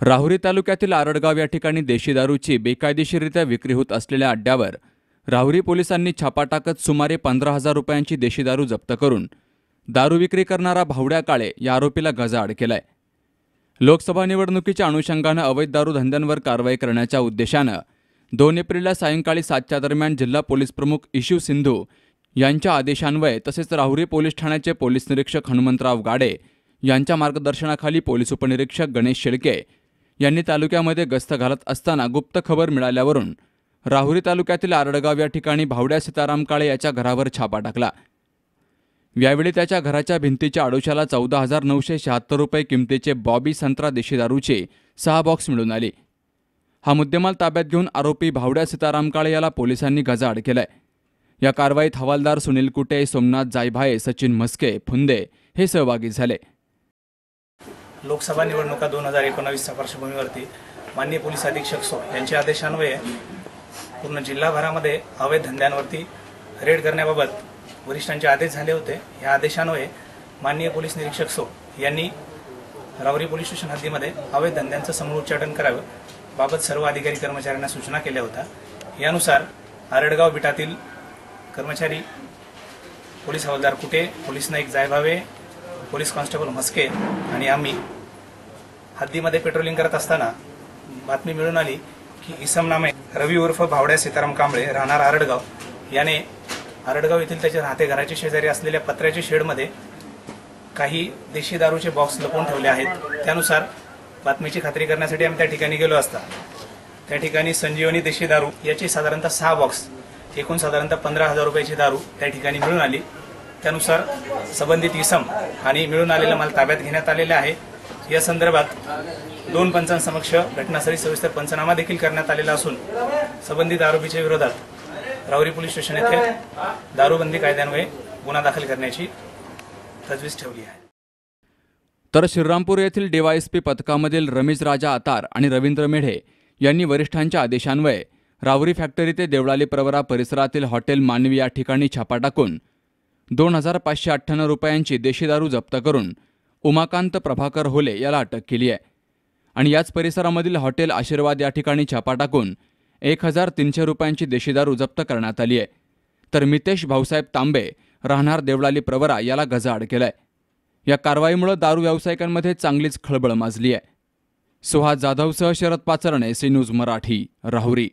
राहुरी तालुक्यातील आरडगाव या ठिकाणी देशी दारूची बेकायदेशीररित्या विक्री होत असलेल्या अड्ड्यावर राहुरी पोलिसांनी छापा टाकत सुमारे पंधरा हजार रुपयांची देशी दारू जप्त करून दारू विक्री करणारा भावड्या काळे या आरोपीला गजाआड केलाय लोकसभा निवडणुकीच्या अनुषंगानं अवैध दारू धंद्यांवर कारवाई करण्याच्या उद्देशानं दोन एप्रिलला सायंकाळी सातच्या दरम्यान जिल्हा पोलीस प्रमुख इशू सिंधू यांच्या आदेशान्वये तसेच राहुरी पोलीस ठाण्याचे पोलीस निरीक्षक हनुमंतराव गाडे यांच्या मार्गदर्शनाखाली पोलीस उपनिरीक्षक गणेश शेळके यांनी तालुक्यामध्ये गस्त घालत असताना गुप्त खबर मिळाल्यावरून राहुरी तालुक्यातील आरडगाव या ठिकाणी भावड्या सीताराम काळे याच्या घरावर छापा टाकला. यावेळी त्याच्या घराच्या भिंतीच्या आडोशाला चौदा हजार नऊशे शहात्तर रुपये किमतीचे बॉबी संत्रा देशी दारूचे सहा बॉक्स मिळून आले. हा मुद्देमाल ताब्यात घेऊन आरोपी भावड्या सीताराम काळे याला पोलिसांनी गजाआड केलाय. या कारवाईत हवालदार सुनील कुटे सोमनाथ जायभाये सचिन म्हस्के फुंदे हे सहभागी झाले. लोकसभा निवडणुका दोन हजार एकोणावीसच्या पार्श्वभूमीवरती माननीय पोलीस अधीक्षक सो यांच्या आदेशान्वये पूर्ण जिल्हाभरामध्ये अवैध धंद्यांवरती रेड करण्याबाबत वरिष्ठांचे आदेश झाले होते. या आदेशान्वये माननीय पोलीस निरीक्षक सो यांनी रावरी पोलीस स्टेशन हद्दीमध्ये अवैध धंद्यांचं समूच्चाटन करावं बाबत सर्व अधिकारी कर्मचाऱ्यांना सूचना केल्या होत्या. यानुसार आरडगाव बिटातील कर्मचारी पोलीस हवालदार Kute police Naik Jaybhave police constable Mhaske आणि आम्ही हद्दीमध्ये पेट्रोलिंग करत असताना बातमी मिळून आली की इसम नामे रवी उर्फ भावड्या सीताराम कांबळे राहणार आरडगाव. याने आरडगाव येथील त्याच्या राहते घराच्या शेजारी असलेल्या पत्र्याच्या शेडमध्ये काही देशी दारूचे बॉक्स लपवून ठेवले आहेत. त्यानुसार बातमीची खात्री करण्यासाठी आम्ही त्या ठिकाणी गेलो असता. त्या ठिकाणी संजीवनी देशी दारू याची साधारणतः सहा बॉक्स एकूण साधारणतः पंधरा हजार रुपयाची दारू त्या ठिकाणी मिळून आली. त्यानुसार संबंधित इसम आणि मिळून आलेला माल ताब्यात घेण्यात आलेला आहे. या संदर्भात दोन पंचांसमक्ष घटनास्थळी सविस्तर पंचनामा देखील करण्यात आलेला असून संबंधित आरोपीच्या विरोधात रावरी पोलीस स्टेशन येथे दारूबंदी कायद्यान्वये गुन्हा दाखल करण्याची तजवीज ठेवली आहे. तर श्रीरामपूर येथील डीवायएसपी पथकामधील रमेश राजा आतार आणि रवींद्र मेढे यांनी वरिष्ठांच्या आदेशान्वये रावरी फॅक्टरी ते देवळाली प्रवरा परिसरातील हॉटेल मानवी या ठिकाणी छापा टाकून दोन हजार पाचशे अठ्ठ्याण्णव रुपयांची देशी दारू जप्त करून उमाकांत प्रभाकर होले याला अटक केली आहे. आणि याच परिसरामधील हॉटेल आशीर्वाद या ठिकाणी छापा टाकून एक हजार तीनशे रुपयांची देशी दारू जप्त करण्यात आली आहे. तर मितेश भाऊसाहेब तांबे राहणार देवळाली प्रवरा याला गजाआड केलाय. या कारवाईमुळे दारू व्यावसायिकांमध्ये चांगलीच खळबळ माजली आहे. सुहास जाधवसह शरद पाचरणे सी न्यूज मराठी राहुरी.